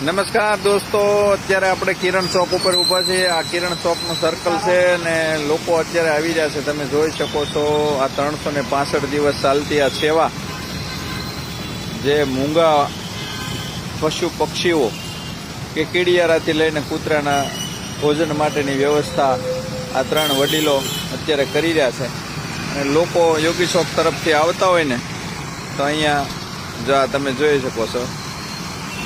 નમસ્કાર દોસ્તો, અત્યારે આપણે કિરણ ચોક ઉપર ઊભા છીએ. આ કિરણ ચોકનું સર્કલ છે ને લોકો અત્યારે આવી રહ્યા છે. તમે જોઈ શકો છો, આ ત્રણસો ને દિવસ ચાલતી આ સેવા જે મૂંગા પશુ પક્ષીઓ કે કીડિયારાથી લઈને કૂતરાના ભોજન માટેની વ્યવસ્થા આ ત્રણ વડીલો અત્યારે કરી રહ્યા છે. અને લોકો યોગી ચોક તરફથી આવતા હોય ને, તો અહીંયા જો તમે જોઈ શકો છો.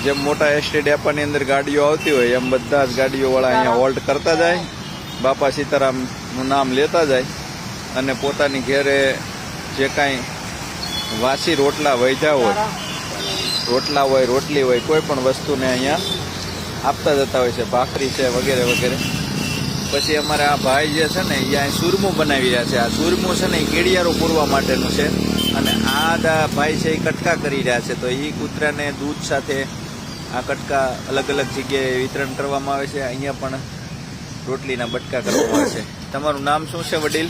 જેમ મોટા એસટી ડેપાની અંદર ગાડીઓ આવતી હોય, એમ બધા જ ગાડીઓવાળા અહીંયા હોલ્ટ કરતા જાય. બાપા સીતારામનું નામ લેતા જાય અને પોતાની ઘેરે જે કાંઈ વાસી રોટલા વૈધા હોય, રોટલા હોય, રોટલી હોય, કોઈ પણ વસ્તુને અહીંયા આપતા જતા હોય છે, ભાખરી છે વગેરે વગેરે. પછી અમારે આ ભાઈ જે છે ને, એ અહીં સુરમું બનાવી રહ્યા છે. આ સુરમું છે ને, એ કેડિયારો પૂરવા માટેનું છે. અને આ ભાઈ છે એ કટકા કરી રહ્યા છે. તો એ કૂતરાને દૂધ સાથે આ કટકા અલગ અલગ જગ્યાએ વિતરણ કરવામાં આવે છે. અહીંયા પણ રોટલીના બટકા કરવામાં આવે છે. તમારું નામ શું છે વડીલ?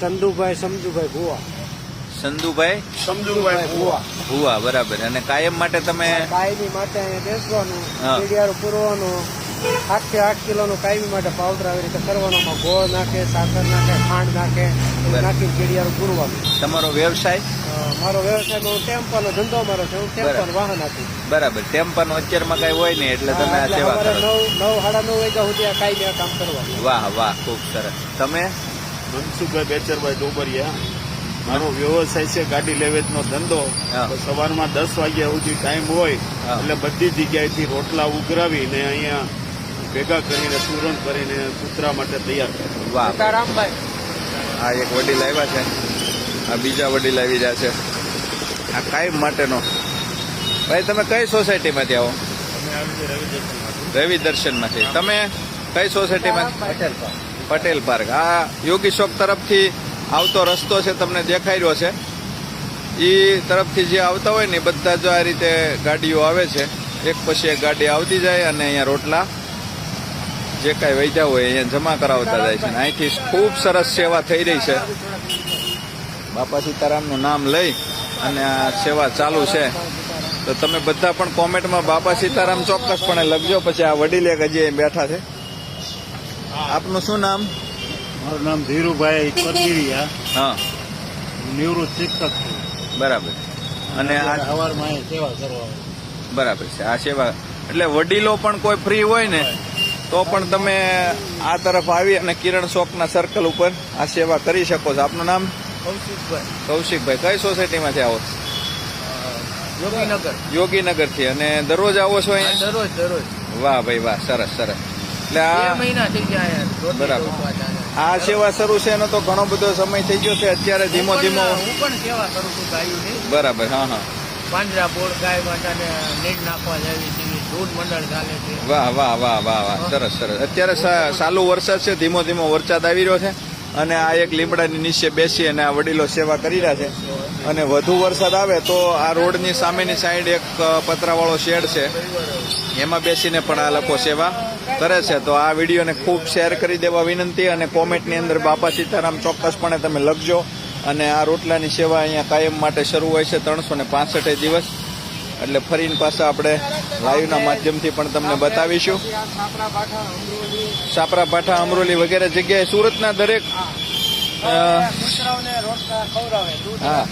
ચંદુભાઈ સમજુભાઈ ભુવા. સંધુભાઈ સમજુભાઈ ભુવા. ભુવા બરાબર. અને કાયમ માટે તમે કાયમી માટે અહીંયા બેસવાનું પૂરવાનું. આઠથી આઠ કિલોનું કાયમી માટે પાવડર આવી રીતે કરવાનોમાં ગોળ નાખે સાકર નાખે ખાંડ નાખે નાખી. નાખીને પૂરવાનું તમારો વ્યવસાય? મારો વ્યવસાય હું ટેમ્પાનો ધંધો મારો છે હું ટેમ્પાનો વાહન આપું. બરાબર. ટેમ્પાનો અત્યારમાં કઈ હોય નહીં એટલે તમે આ સેવા કરો નવ નવ સાડા નવ વાગ્યા સુધી આ કાયમી આ કામ કરવાનું. વાહ વાહ ખૂબ સરસ. તમે? મનસુખભાઈ બેચરભાઈ ડોબરિયા. મારો વ્યવસાય છે ગાડી લેવેજ નો ધંધો સવારમાં દસ વાગ્યા સુધી ટાઈમ હોય એટલે બધી જગ્યાએથી રોટલા ઉઘરાવીને અહીંયા ભેગા કરીને પૂરણ કરીને કૂતરા માટે તૈયાર કરે વાહ. સીતારામભાઈ. આ એક વડીલ આવ્યા છે. આ બીજા વડીલ આવી રહ્યા છે. આ કાયમ માટેનો. ભાઈ તમે કઈ સોસાયટીમાંથી આવો? રવિ દર્શનમાંથી તમે કઈ સોસાયટીમાં? પટેલ પટેલ પાર્ક. આ યોગી ચોક તરફથી આવતો રસ્તો છે તમને દેખાઈ રહ્યો છે. એ તરફથી જે આવતા હોય ને એ બધા જો આ રીતે ગાડીઓ આવે છે. એક પછી એક ગાડી આવતી જાય અને અહીંયા રોટલા જે કાંઈ વૈધા હોય અહીંયા જમા કરાવતા જાય છે. અને અહીંથી ખૂબ સરસ સેવા થઈ રહી છે. બાપા સીતારામનું નામ લઈ અને આ સેવા ચાલુ છે. તો તમે બધા પણ કોમેન્ટમાં બાપા સીતારામ ચોક્કસપણે લખજો. પછી આ વડીલ એક હજી એ બેઠા છે. આપનું શું નામ? મારું નામ ધીરુભાઈ પરગીરિયા હા. નિવૃત્ત શિક્ષક છું. બરાબર. અને આ સવારમાં સેવા કરવા. બરાબર છે. આ સેવા એટલે વડીલો પણ કોઈ ફ્રી હોય ને? તો પણ તમે આ તરફ આવી અને કિરણ શોપના સર્કલ ઉપર આ સેવા કરી શકો છો. આપનું નામ? કૌશિકભાઈ. કૌશિકભાઈ. કઈ સોસાયટીમાંથી આવો? યોગીનગર. યોગીનગરથી. અને દરરોજ આવો છો અહીંયા? દરરોજ દરરોજ. વાહ ભાઈ વાહ. સરસ સરસ. એટલે આ મહિના થઈ ગયા બરાબર. આ સેવા શરૂ છે એનો તો ઘણો બધો સમય થઈ ગયો છે. અત્યારે ધીમો ધીમો હું પણ સેવા કરું છું બરાબર હા હા. પાંજરા બોર્ડ ગાય માતાને નીટ નાખવા જાવી છીએ દૂધ મંડળ ચાલે છે. વાહ વાહ વાહ વાહ વાહ. સરસ સરસ. અત્યારે સા- ચાલુ વરસાદ છે ધીમો ધીમો વરસાદ આવી રહ્યો છે અને આ એક લીમડાની નીચે બેસી અને આ વડીલો સેવા કરી રહ્યા છે. અને વધુ વરસાદ આવે તો આ રોડની સામેની સાઈડ એક પતરાવાળો શેડ છે. એમાં બેસીને પણ આ લોકો સેવા કરે છે. તો આ વિડીયોને ખૂબ શેર કરી દેવા વિનંતી અને કોમેન્ટની અંદર બાપા સીતારામ ચોક્કસપણે તમે લખજો. અને આ રોટલાની સેવા અહીંયા કાયમ માટે શરૂ હોય છે ત્રણસો ને પાસઠે દિવસ. એટલે ફરીને પાછા આપણે લાઈવના માધ્યમથી પણ તમને બતાવીશું. સાપરા પાઠા અમરોલી વગેરે જગ્યાએ સુરતના દરેક હા.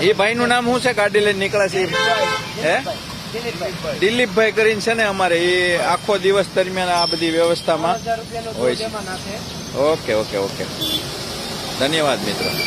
એ ભાઈનું નામ શું છે? ગાડી લઈને નીકળે છે હે? દિલીપભાઈ. દિલીપભાઈ કરીને છે ને અમારે એ આખો દિવસ દરમિયાન આ બધી વ્યવસ્થામાં હોય છે. Okay okay okay. ધન્યવાદ મિત્રો.